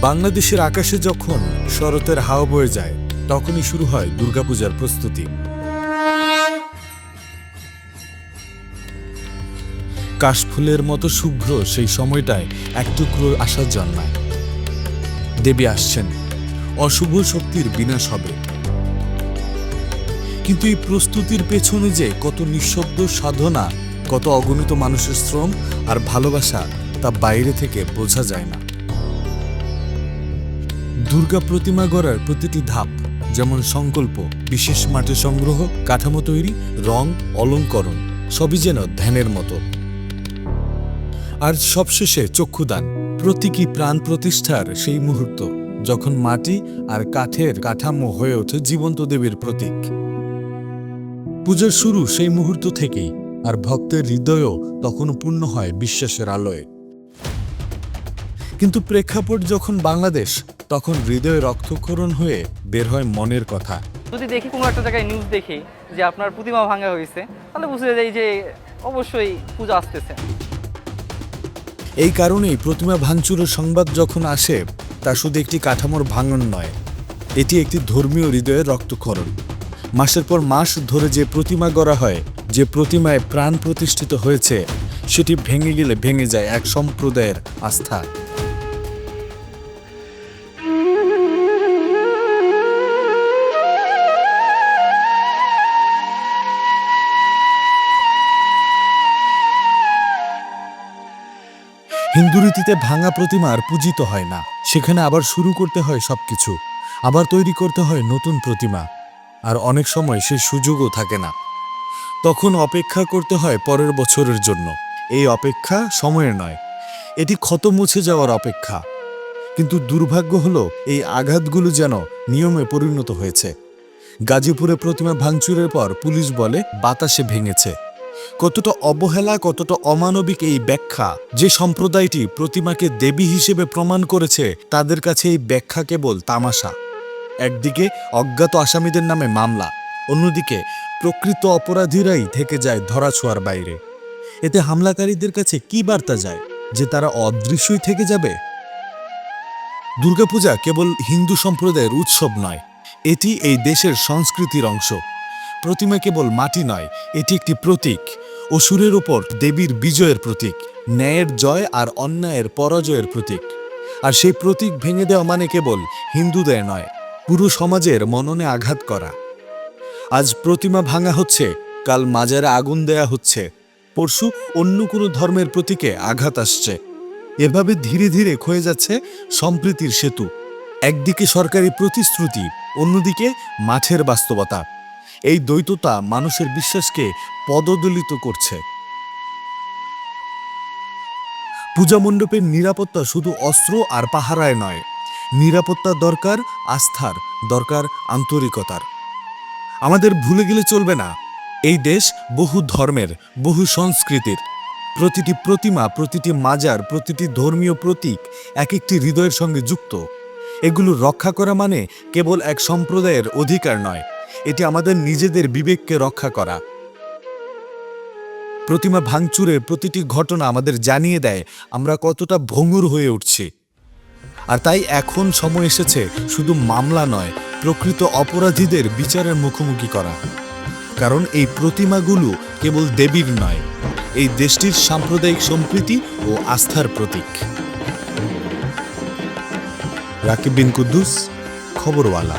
বাংলাদেশের আকাশে যখন শরতের হাওয়া বয়ে যায়, তখনই শুরু হয় দুর্গাপূজার প্রস্তুতি। কাশফুলের মতো শুভ্র সেই সময়টায় এক টুকরো আশা জন্মায়। দেবী আসছেন। অশুভ শক্তির বিনাশ হবে। কিন্তু এই প্রস্তুতির পেছনে যে কত নিঃশব্দ সাধনা, কত অগণিত মানুষের শ্রম আর ভালোবাসা তা বাইরে থেকে বোঝা যায় না। দুর্গা প্রতিমা গড়ার প্রতিটি ধাপ, যেমন সংকল্প, বিশেষ মাঠে সংগ্রহ, কাঠামো তৈরি, রং, অলঙ্করণ, সবই যেন ধ্যানের মতো। আর সবশেষে চক্ষুদান, প্রতীকী প্রাণ প্রতিষ্ঠার সেই মুহূর্ত, যখন মাটি আর কাঠের কাঠামো হয়ে ওঠে জীবন্ত দেবীর প্রতীক। পূজার শুরু সেই মুহূর্ত থেকেই, আর ভক্তের হৃদয়ও তখন পূর্ণ হয় বিশ্বাসের আলোয়। কিন্তু প্রেক্ষাপট যখন বাংলাদেশ তখন হৃদয়ে রক্তক্ষরণ হয়ে বের হয় মনের কথা। যদি দেখি কোনো একটা জায়গায় নিউজ দেখি যে আপনার প্রতিমা ভাঙা হয়েছে তাহলে বুঝে যাই যে অবশ্যই পূজা আসতেছে। এই কারণেই প্রতিমা ভাঙচুরের সংবাদ যখন আসে তা শুধু একটি কাঠামোর ভাঙন নয় এটি একটি ধর্মীয় হৃদয়ের রক্তক্ষরণ। মাসের পর মাস ধরে যে প্রতিমা গড়া হয় যে প্রতিমায় প্রাণ প্রতিষ্ঠিত হয়েছে সেটি ভেঙে গেলে ভেঙে যায় এক সম্প্রদায়ের আস্থা। হিন্দু রীতিতে ভাঙা প্রতিমা আর পূজিত হয় না। সেখানে আবার শুরু করতে হয় সব কিছু আবার তৈরি করতে হয় নতুন প্রতিমা। আর অনেক সময় সে সুযোগও থাকে না। তখন অপেক্ষা করতে হয় পরের বছরের জন্য। এই অপেক্ষা সময়ের নয়। এটি ক্ষত মুছে যাওয়ার অপেক্ষা। কিন্তু দুর্ভাগ্য হলো, এই আঘাতগুলো যেন নিয়মে পরিণত হয়েছে। গাজীপুরে প্রতিমা ভাঙচুরের পর পুলিশ বলে বাতাসে ভেঙেছে। কতটা অবহেলা, কতটা অমানবিক এই ব্যাখ্যা? যে সম্প্রদায়টি প্রতিমাকে দেবী হিসেবে প্রমাণ করেছে, তাদের কাছে এই ব্যাখ্যা কেবল তামাশা। একদিকে অজ্ঞাত আসামিদের নামে মামলা, অন্যদিকে প্রকৃত অপরাধীরাই থেকে যায় ধরাছোঁয়ার বাইরে। এতে হামলাকারীদের কাছে কি বার্তা যায়, যে তারা অদৃশ্যই থেকে যাবে? দুর্গাপূজা কেবল হিন্দু সম্প্রদায়ের উৎসব নয়, এটি এই দেশের সংস্কৃতির অংশ। প্রতিমা কেবল মাটি নয়, এটি একটি প্রতীক। অসুরের ওপর দেবীর বিজয়ের প্রতীক, ন্যায়ের জয় আর অন্যায়ের পরাজয়ের প্রতীক। আর সেই প্রতীক ভেঙে দেওয়া মানে কেবল হিন্দুদের নয়, পুরো সমাজের মননে আঘাত করা। আজ প্রতিমা ভাঙা হচ্ছে, কাল মাজারে আগুন দেয়া হচ্ছে, পরশু অন্য কোনো ধর্মের প্রতীকে আঘাত আসছে। এভাবে ধীরে ধীরে ক্ষয়ে যাচ্ছে সম্প্রীতির সেতু। একদিকে সরকারি প্রতিশ্রুতি, অন্যদিকে মাঠের বাস্তবতা। এই দ্বৈততা মানুষের বিশ্বাসকে পদদলিত করছে। পূজা মণ্ডপের নিরাপত্তা শুধু অস্ত্র আর পাহারায় নয়, নিরাপত্তা দরকার, আস্থার দরকার, আন্তরিকতার। আমাদের ভুলে গেলে চলবে না। এই দেশ বহু ধর্মের, বহু সংস্কৃতির। প্রতিটি প্রতিমা, প্রতিটি মাজার, প্রতিটি ধর্মীয় প্রতীক এক একটি হৃদয়ের সঙ্গে যুক্ত। এগুলো রক্ষা করা মানে কেবল এক সম্প্রদায়ের অধিকার নয়। এটি আমাদের নিজেদের বিবেককে রক্ষা করা। প্রতিমা ভাঙচুরের প্রতিটি ঘটনা আমাদের জানিয়ে দেয় আমরা কতটা ভঙ্গুর হয়ে উঠছি। আর তাই এখন সময় এসেছে শুধু মামলা নয়, প্রকৃত অপরাধীদের বিচারের মুখোমুখি করা। কারণ এই প্রতিমাগুলো কেবল দেবীর নয়, এই দেশটির সাম্প্রদায়িক সম্প্রীতি ও আস্থার প্রতীক। রাকিব বিন কুদ্দুস, খবরওয়ালা।